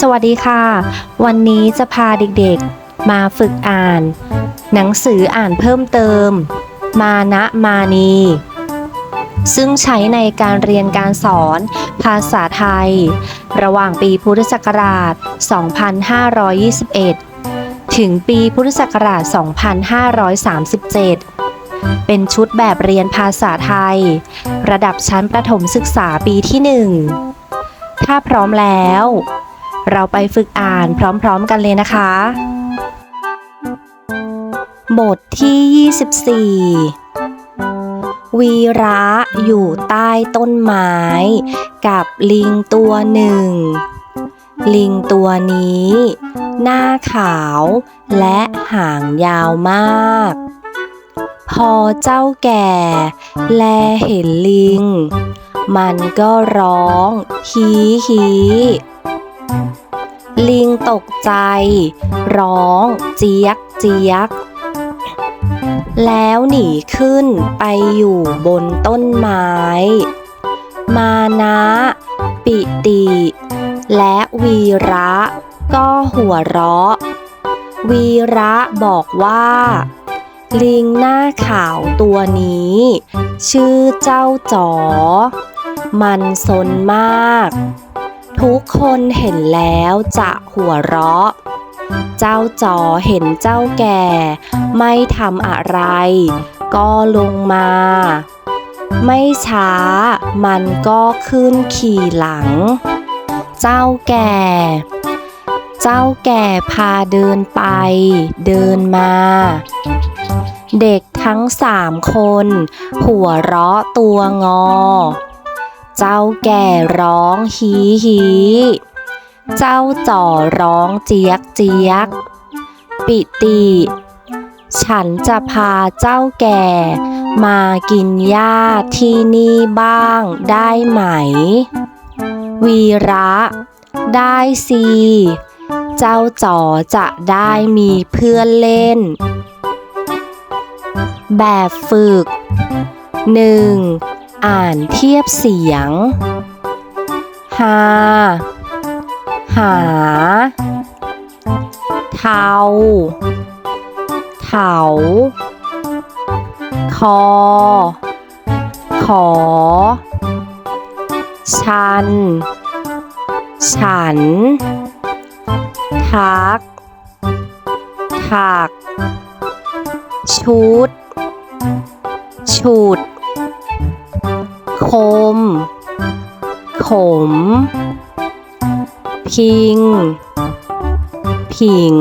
สวัสดีค่ะ วันนี้จะพาเด็กๆ มาฝึกอ่าน หนังสืออ่านเพิ่มเติม มานะมานี ซึ่งใช้ในการเรียนการสอนภาษาไทย ระหว่างปีพุทธศักราช 2521 ถึงปีพุทธศักราช 2537เป็นชุดแบบเรียนภาษาไทย ระดับชั้นประถมศึกษาปีที่ 1 ถ้าพร้อมแล้ว เราไปฝึกอ่านพร้อมๆกันเลยนะคะ บทที่ 24 วีระอยู่ใต้ต้นไม้ กับลิงตัวหนึ่ง ลิงตัวนี้ หน้าขาวและหางยาวมาก พอเจ้าแก่ แลเห็นลิงมันก็ร้องฮีฮี ลิงตกใจ ร้อง เจี๊ยกเจี๊ยก แล้วหนีขึ้นไปอยู่บนต้นไม้ มานะ ปิติ และวีระ ก็หัวเราะ วีระบอกว่า ลิงหน้าขาวตัวนี้ ชื่อเจ้าจ๋อ มันสนมาก ทุกคนเห็นแล้วจะหัวเราะ เจ้าจอเห็นเจ้าแก่ ไม่ทำอะไร ก็ลงมา ไม่ช้ามันก็ขึ้นขี่หลัง เจ้าแก่ เจ้าแก่พาเดินไป เดินมา เด็กทั้งสามคน หัวเราะตัวงอ เจ้าแก่ร้องฮีฮีเจ้าจ่อร้องเจี๊ยกเจี๊ยก ปิติ ฉันจะพาเจ้าแก่ มากินหญ้าที่นี่บ้างได้ไหม วีระ ได้สิ เจ้าจ๋อจะได้มีเพื่อนเล่น แบบฝึก 1. อ่านเทียบเสียง หา หา เทา เถา คอ ขอ ชัน ฉัน ทัก ถัก ชุดฉุด คม ขม พิง ผิง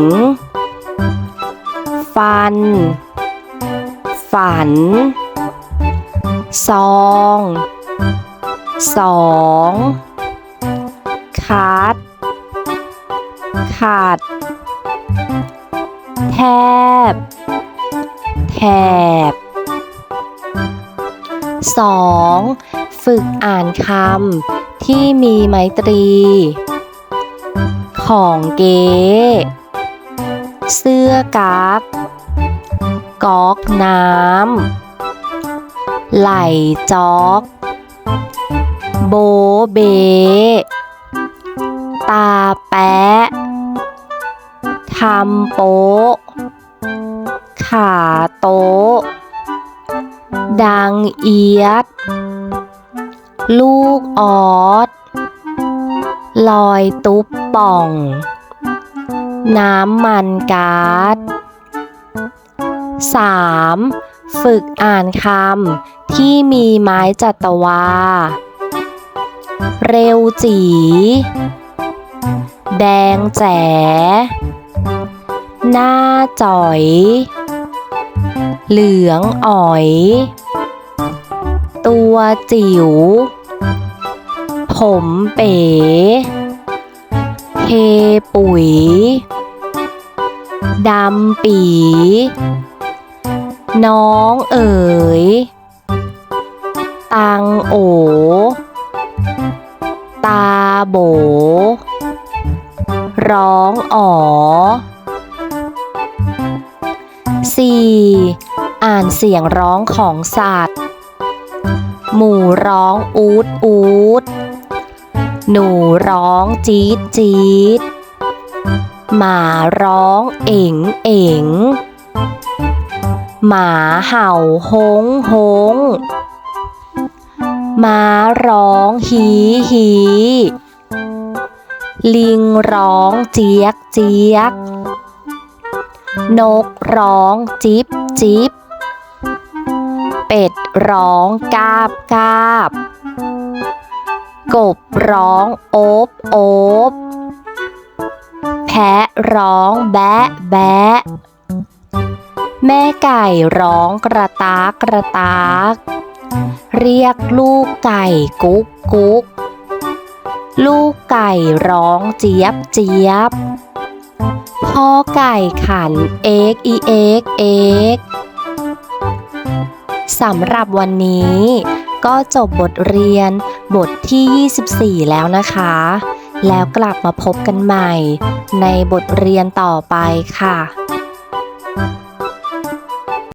ฟัน ฝัน ซอง สองคัดขัดแทบ แถบ 2. ฝึกอ่านคำที่มีไมตรี ของเก๋เสื้อกั๊กก๊อกน้ำ ไหลจอก โบเบ ตาแปะทำโป๊ะ ขาโต๊ะ ดังเอียด ลูกออดลอยตุ๊บป่อง น้ำมันก๊าซ 3. ฝึกอ่านคำที่มีไม้จัตวา เร็วจี แดงแจ๋ หน้าจ๋อย เหลืองอ๋อย ตัวจิ๋ว ผมเป๋ เทปุ๋ย ดำปี น้องเอ๋ย ตังโอ ตาโบ ร้องอ๋อ 4. อ่านเสียงร้องของสัตว์ หมูร้องอูดอูด หนูร้องจี๊ดจี๊ดหมาร้องเอ๋งเอ๋งหมาเห่าหงหงม้าร้องฮีฮีลิงร้องเจี๊ยกเจี๊ยก นกร้องจิบจิบเป็ดร้องกาบกาบ กบร้องโอบโอบแพะร้องแบะแบะ แม่ไก่ร้องกระตากกระตาก เรียกลูกไก่กุ๊กกุ๊กลูกไก่ร้องเจี๊ยบเจี๊ยบ พ่อไก่ขันเอ็กอีเอ็กเอ็กสำหรับวันนี้ก็จบบทเรียน บทที่ 24 แล้วนะคะ แล้วกลับมาพบกันใหม่ ในบทเรียนต่อไปค่ะ